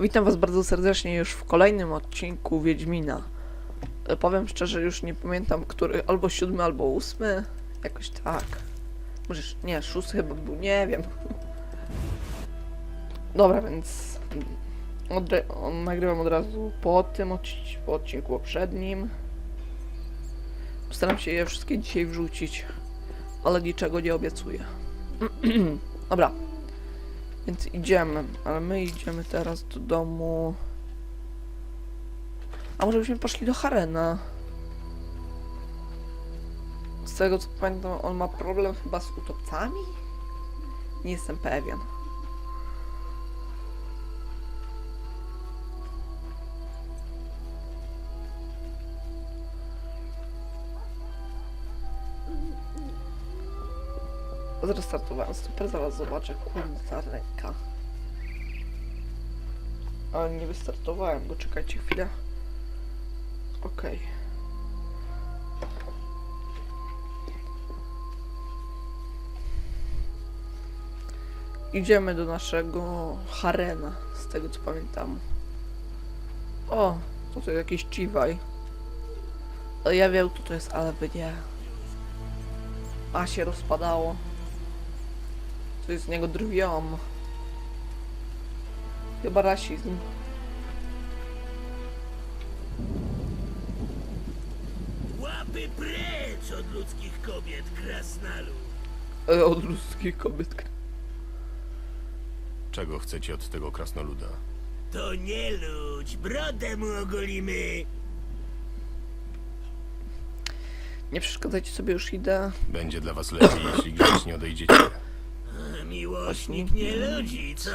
Witam was bardzo serdecznie już w kolejnym odcinku Wiedźmina. E, Powiem szczerze, już nie pamiętam, który, albo siódmy, albo ósmy. Jakoś tak. Może, nie, szósty chyba był, nie wiem. Dobra, więc nagrywam od razu po tym odci- po odcinku poprzednim. Postaram się je wszystkie dzisiaj wrzucić, ale niczego nie obiecuję. Dobra. Więc idziemy, ale my idziemy teraz do domu. A może byśmy poszli do Harena? Z tego co pamiętam, on ma problem chyba z utopcami? Nie jestem pewien. Zrestartowałem super, zaraz zobaczę, kurde, ręka. Ale nie wystartowałem, bo czekajcie chwilę. Okej. Idziemy do naszego harena, z tego co pamiętam. O, to to jakiś chivaj. Ale ja wiem, kto to jest, ale wy nie. A się rozpadało. Co jest z niego drwią. Chyba rasizm. Łapy precz od ludzkich kobiet, krasnalu! E, od ludzkich kobiet. Czego chcecie od tego krasnoluda? To nie ludź, brodę mu ogolimy! Nie przeszkadzajcie sobie, już idę. Będzie dla was lepiej, jeśli grzecznie odejdziecie. Miłośnik nie ludzi, co?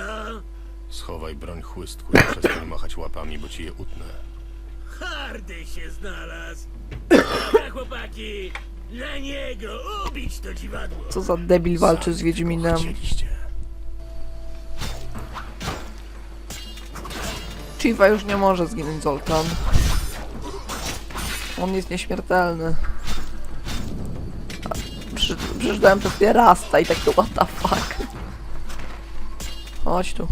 Schowaj broń chłystku i przestań machać łapami, bo ci je utnę. Hardy się znalazł! Dobra, chłopaki! Na niego! Ubić to dziwadło! Co za debil walczy z Wiedźminem. Chcieliście. Chiva już nie może zginąć Zoltan. On jest nieśmiertelny. Przeczytałem to sobie Rasta i tak to what the fuck. Chodź tu.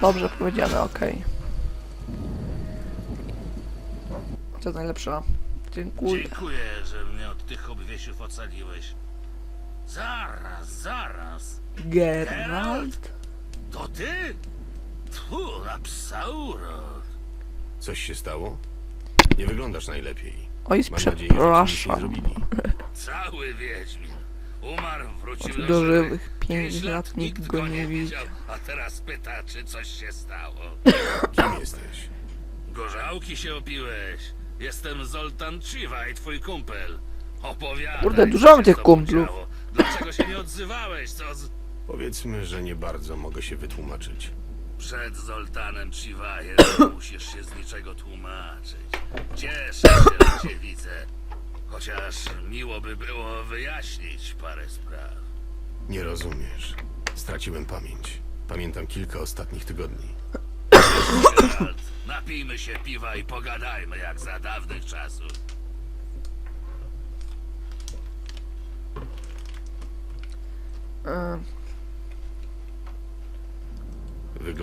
Dobrze powiedziane, okej. To jest najlepsza. Dziękuję. Dziękuję, że mnie od tych obwiesiów ocaliłeś. Zaraz, zaraz. Geralt? To ty? Psa urok. Coś się stało? Nie wyglądasz najlepiej. Oj, przepraszam. Cały wiedźmin. Umarł, wrócił Do do żywych. żywych. Pięć lat nikt go nie widział. A teraz pyta, czy coś się stało. Kim jesteś? Gorzałki się opiłeś. Jestem Zoltan Chiwa i twój kumpel. Opowiadaj, Kurde, dużo mam tych kumplów. Dlaczego się nie odzywałeś? Co z... Powiedzmy, że nie bardzo mogę się wytłumaczyć. Przed Zoltanem Chiwajem musisz się z niczego tłumaczyć. Cieszę się, że cię widzę. Chociaż miło by było wyjaśnić parę spraw. Nie rozumiesz. Straciłem pamięć. Pamiętam kilka ostatnich tygodni. Geralt, napijmy się piwa i pogadajmy jak za dawnych czasów. E,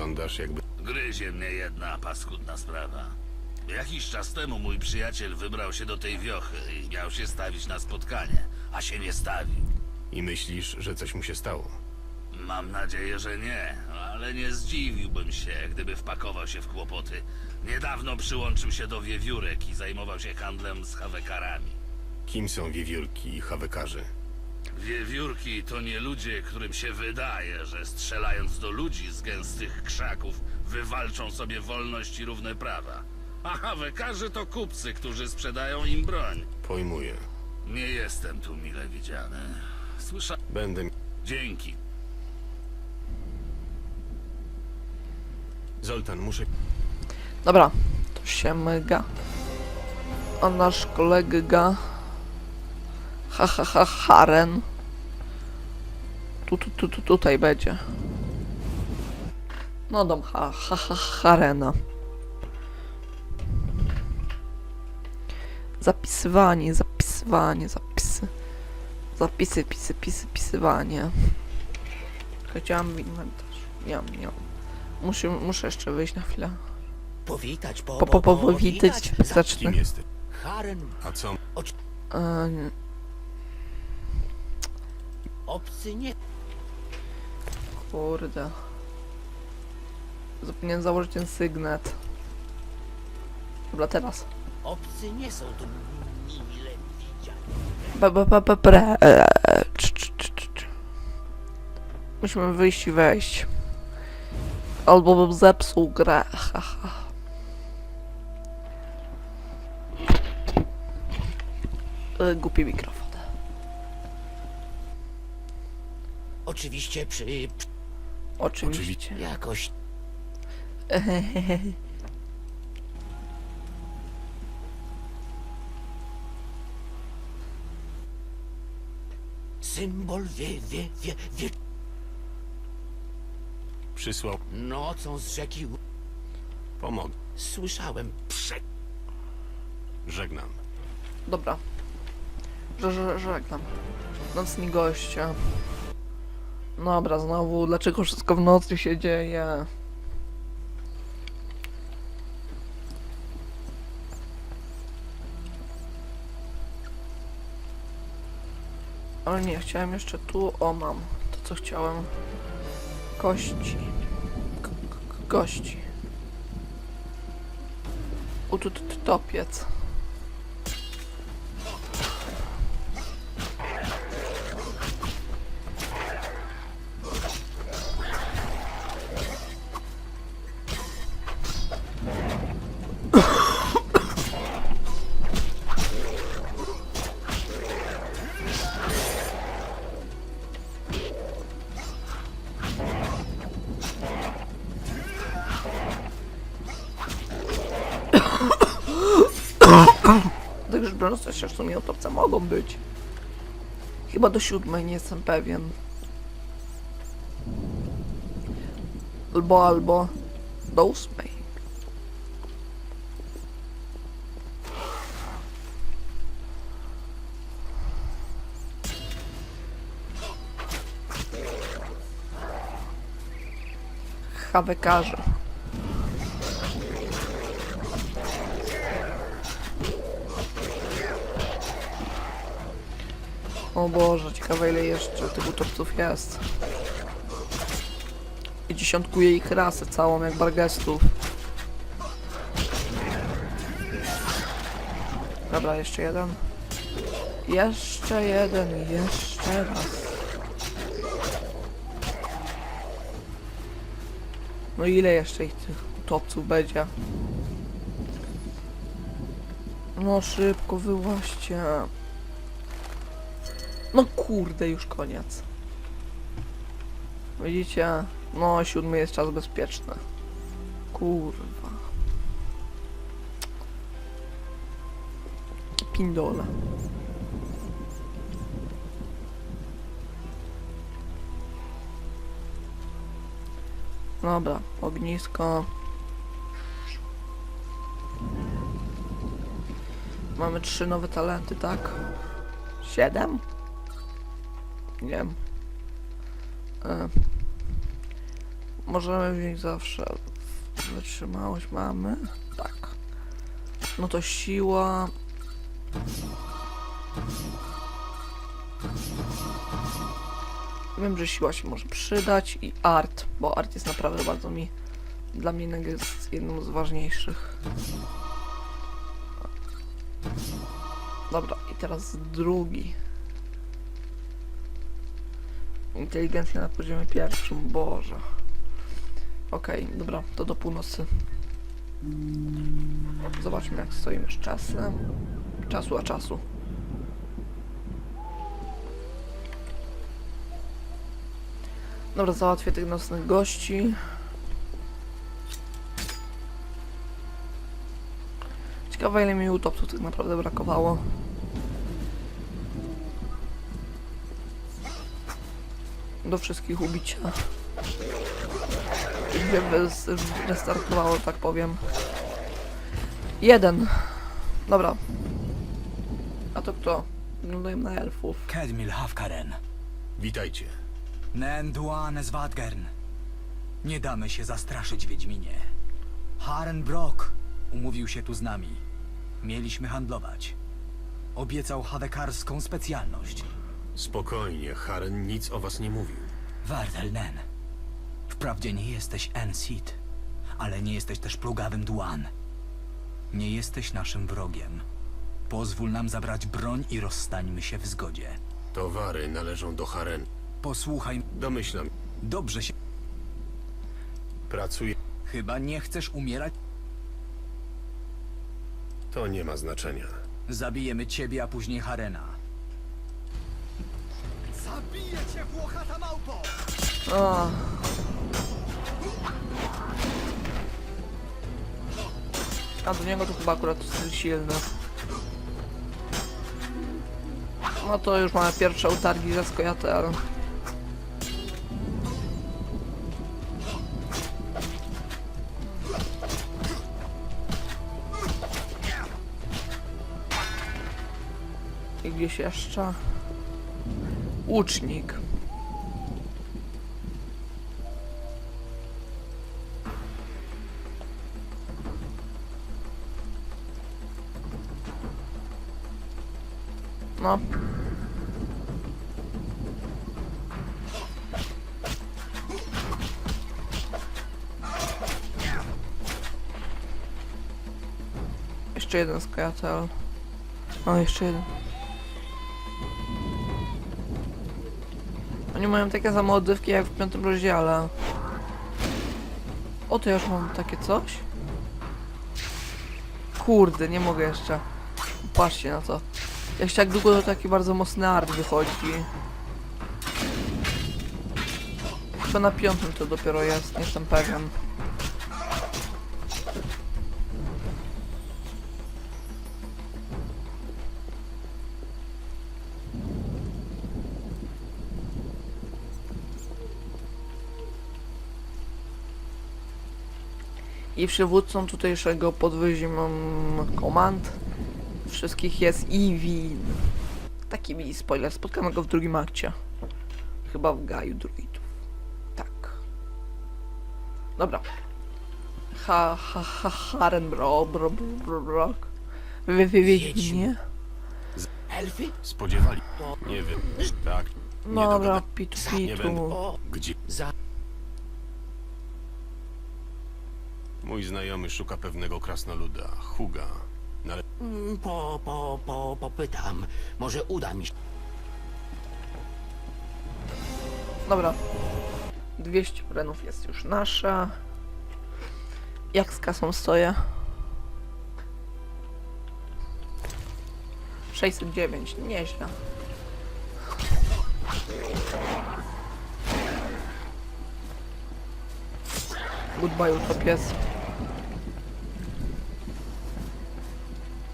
Wyglądasz jakby... Gryzie mnie jedna paskudna sprawa. Jakiś czas temu mój przyjaciel wybrał się do tej wiochy i miał się stawić na spotkanie, a się nie stawił. I myślisz, że coś mu się stało. Mam nadzieję, że nie, ale nie zdziwiłbym się, gdyby wpakował się w kłopoty. Niedawno przyłączył się do wiewiórek i zajmował się handlem z hawekarami. Kim są wiewiórki i hawekarze? Wiewiórki to nie ludzie, którym się wydaje, że strzelając do ludzi z gęstych krzaków wywalczą sobie wolność i równe prawa. A hawekarze to kupcy, którzy sprzedają im broń. Pojmuję. Nie jestem tu mile widziany. Słysza... Będę... Dzięki. Zoltan, muszę... Dobra, to się myga. A nasz kolega ha ha ha Haren tu, tu, tu, tu tutaj będzie. No dom ha ha ha Harena. Zapisywanie, zapisywanie, zapisy. Zapisy, pisy, pisy, pisywanie. Chciałam w inwentarz. Nie mam, nie mam. Muszę, muszę jeszcze wyjść na chwilę. Powitać, po, Po, po, po, powitać. Kim Zacznę. jesteś? Haren, A co? E, nie. Obcy nie... Kurde. Zapomniałem założyć ten sygnet. Dobra, teraz. Obcy nie są tu mile. Ba, ba, ba, ba, bre. e, cz, cz, cz, cz, cz. Musimy wyjść i wejść. Albo bym zepsuł grę. Ha, ha. E, Głupi mikrofon. Oczywiście przy... Oczywiście. jakoś... Symbol wie, wie, wie, wie... Przysłał. Nocą z rzeki... Pomogę. Słyszałem prze... Żegnam. Dobra. Że, że, żegnam. Nocni goście. Dobra, znowu, dlaczego wszystko w nocy się dzieje? Ale nie, chciałem jeszcze tu, o mam, to co chciałem. Kości. K k- kości. U tu tu- tu topiec. Też w sumie utopce mogą być. Chyba do siódmej, nie jestem pewien. Albo, albo do ósmej. Hawekarze. O Boże, ciekawe ile jeszcze tych utopców jest. I dziesiątkuje ich rasę całą jak bargestów. Dobra, jeszcze jeden. Jeszcze jeden, jeszcze raz. No ile jeszcze ich tych utopców będzie? No szybko, wyłaście. No kurde, już koniec. Widzicie? No, siódmy jest czas bezpieczny. Kurwa. Pindole. Dobra, ognisko. Mamy trzy nowe talenty, tak? Siedem? Nie. E, możemy wziąć zawsze. Wytrzymałość mamy? Tak. No to siła. Wiem, że siła się może przydać i art, bo art jest naprawdę bardzo mi, dla mnie jest jedną z ważniejszych. Dobra, i teraz drugi. Inteligencja na poziomie pierwszym, Boże. Okej, dobra, to do północy. Zobaczmy jak stoimy z czasem. Czasu a czasu. Dobra, załatwię tych nocnych gości. Ciekawe ile mi utopców tak naprawdę brakowało. Do wszystkich ubicia. Wys- restartowało, tak powiem. Jeden. Dobra. A to kto? Wyglądają na elfów. Kedmil Hafkaren. Witajcie. Nenduan Swadgern. Nie damy się zastraszyć, Wiedźminie. Haren Brock umówił się tu z nami. Mieliśmy handlować. Obiecał hawekarską specjalność. Spokojnie, Haren nic o was nie mówił. Wardel Nen. Wprawdzie nie jesteś Ensid, ale nie jesteś też plugawym Duan. Nie jesteś naszym wrogiem. Pozwól nam zabrać broń i rozstańmy się w zgodzie. Towary należą do Haren. Posłuchaj, Domyślam, dobrze się... pracuje. Chyba nie chcesz umierać? To nie ma znaczenia. Zabijemy ciebie, a później Harena. Zabiję cię, włochata małpo! O. A do niego to chyba akurat jest silny. No to już mamy pierwsze utargi ze Skojatel. I gdzieś jeszcze? Łucznik. No. Jeszcze jeden skojatel. O, jeszcze jeden. Oni mają takie same odywki jak w piątym rozdziale. O, to ja już mam takie coś? Kurde, nie mogę jeszcze. Patrzcie na to. Jak długo to taki bardzo mocny art wychodzi. Chyba na piątym to dopiero jest, nie jestem pewien. I przywódcą tutejszego podwyzimu komand wszystkich jest Ivin. Taki mini spoiler, spotkamy go w drugim akcie. Chyba w Gaju Druidów. Tak. Dobra. Ha, ha, ha, Haren bro, bro, bro, bro, bro. Wy, wy, Wiedźminie? Elfy? Spodziewali. Nie wiem. Tak. Nie Dobra, pitu, Nie będę. pitu. O, Gdzie? za... Mój znajomy szuka pewnego krasnoluda, Huga. Nale... Mm, Po, po, po, popytam. Może uda mi się. Dobra. 200 renów jest już nasza. Jak z kasą stoję? 609, nieźle. Goodbye, utopies.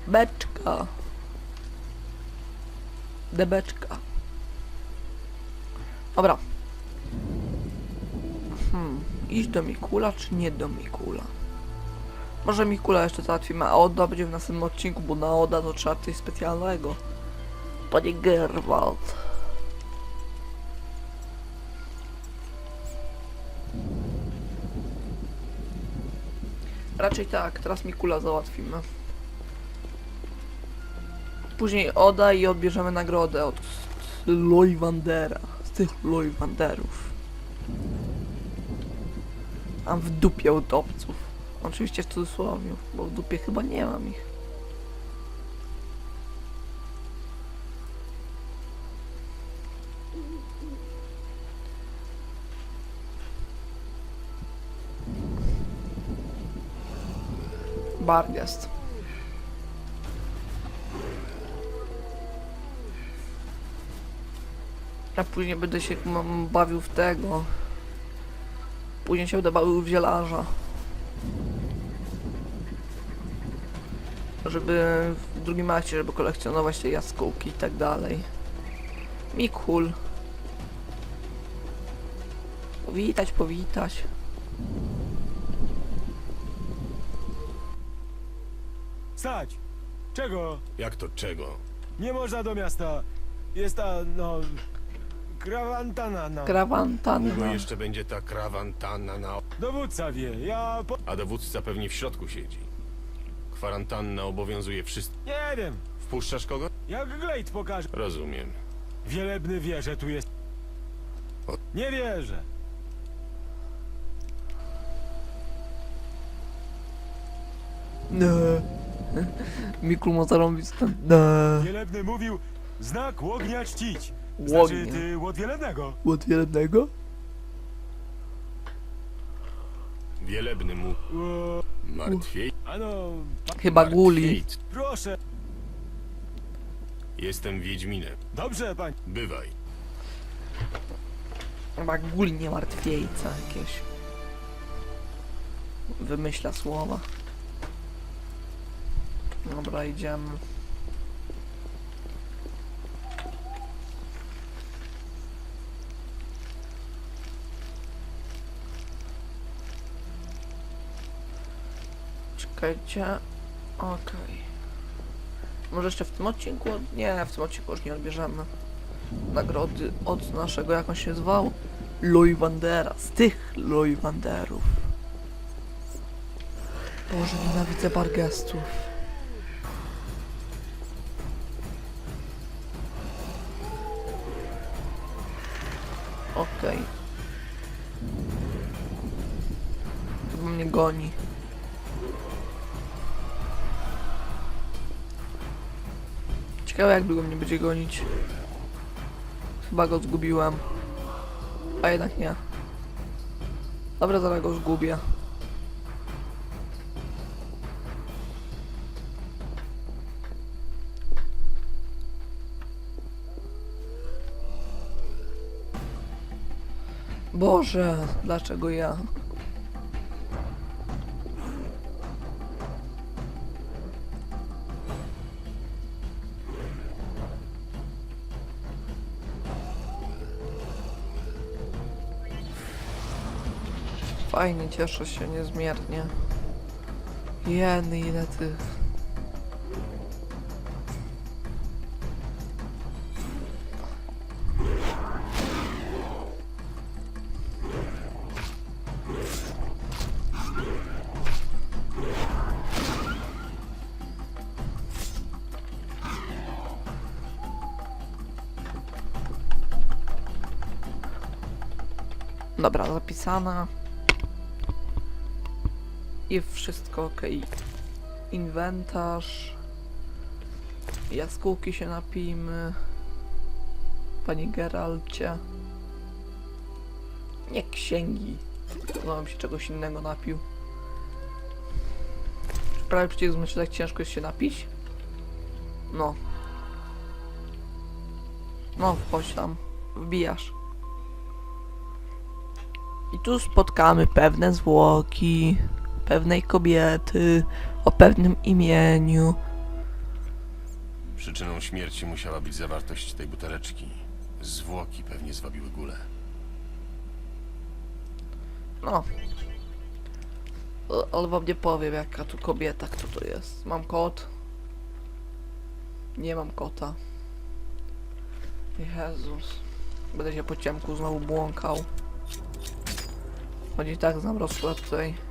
Beczka. Debeczka. Dobra. Hmm, iść do Mikula, czy nie do Mikula? Może Mikula jeszcze załatwimy, a Oda będzie w następnym odcinku, bo na Oda to trzeba coś specjalnego. Panie Gerwald. Raczej tak, teraz Mikula załatwimy. Później Oda i odbierzemy nagrodę od Lojwandera. Z tych Lojwanderów. Mam w dupie utopców. Oczywiście w cudzysłowie, bo w dupie chyba nie mam ich. Bargast. A później będę się bawił w tego. Później się będę bawił w zielarza. Żeby w drugim akcie, żeby kolekcjonować te jaskółki i tak dalej. Mikul. Powitać, powitać. Stać! Czego? Jak to czego? Nie można do miasta. Jest ta, no... krawantana na... Długo Krawantanna. jeszcze będzie ta krawantanna na... Dowódca wie, ja po... A dowódca pewnie w środku siedzi. Kwarantanna obowiązuje wszystkich. Nie wiem, Wpuszczasz kogo? jak Glade pokaże. Rozumiem. Wielebny wie, że tu jest... O- Nie wierzę. Nie. Mikul ma zarąbić ten... Nie. Wielebny mówił, znak łognia czcić. Znaczy, Łognia. ty łod wielebnego. Wielebny mu... Martwiej... ano, pa... Chyba guli. Proszę. Jestem Wiedźminem. Dobrze, pań. Bywaj. Chyba guli nie martwiejca jakieś. Wymyśla słowa. Dobra, idziemy. Czekajcie. Okej. Może jeszcze w tym odcinku? Nie, w tym odcinku już nie odbierzemy nagrody od naszego, jak on się zwał? Loywandera, z tych Loywanderów. Boże, nienawidzę bargestów. Ciekawe jak długo mnie będzie gonić. Chyba go zgubiłem. A jednak nie. Dobra, zaraz go zgubię. Boże, dlaczego ja? Fajnie, cieszę się niezmiernie. Jeny, ile tych... Dobra, zapisana. I wszystko ok. Inwentarz. Jaskółki się napijmy. Panie Geralcie. Nie księgi. No bym się czegoś innego napił. Prawie przecież myślę, tak ciężko jest się napić. No. No, wchodź tam. Wbijasz. I tu spotkamy pewne zwłoki pewnej kobiety o pewnym imieniu. Przyczyną śmierci musiała być zawartość tej buteleczki. Zwłoki pewnie zwabiły gulę. No. Ale wam nie powiem jaka tu kobieta, kto to jest. Mam kot. Nie mam kota. Jezus. Będę się po ciemku znowu błąkał. Choć i tak znam rozkład tutaj.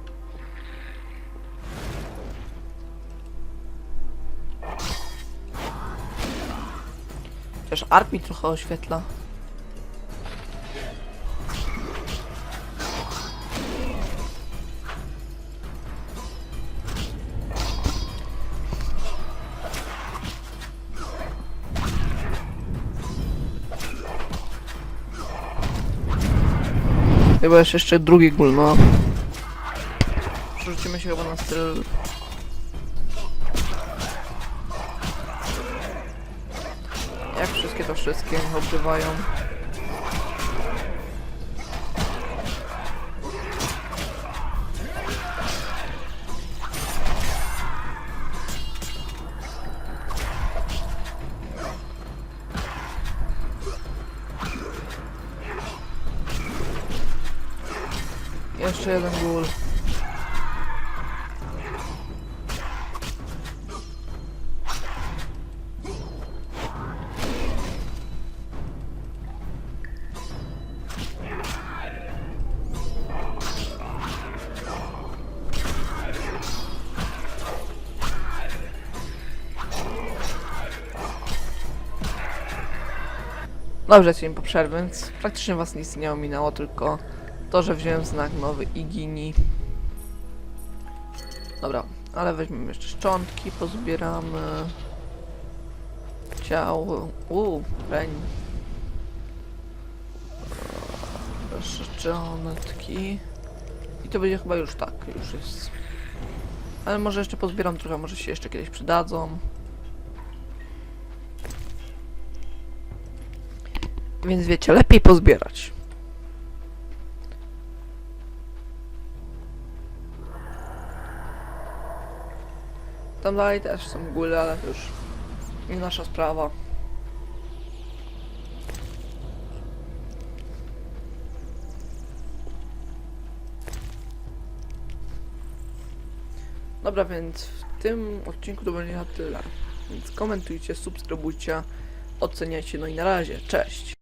Też art mi trochę oświetla. Chyba jeszcze drugi gól, no. Przerzucimy się chyba na styl... wszystkie to Dobrze, dzień po przerwie, więc praktycznie was nic nie ominęło, tylko to, że wziąłem znak nowy Igini. Dobra, ale weźmiemy jeszcze szczątki, pozbieramy. Ciało. Uuu, reń. Szczątki. I to będzie chyba już tak, już jest. Ale może jeszcze pozbieram trochę, może się jeszcze kiedyś przydadzą. Więc wiecie, lepiej pozbierać. Tam dalej też są góry, ale to już nie nasza sprawa. Dobra, więc w tym odcinku to będzie na tyle. Więc komentujcie, subskrybujcie, oceniajcie, no i na razie, cześć!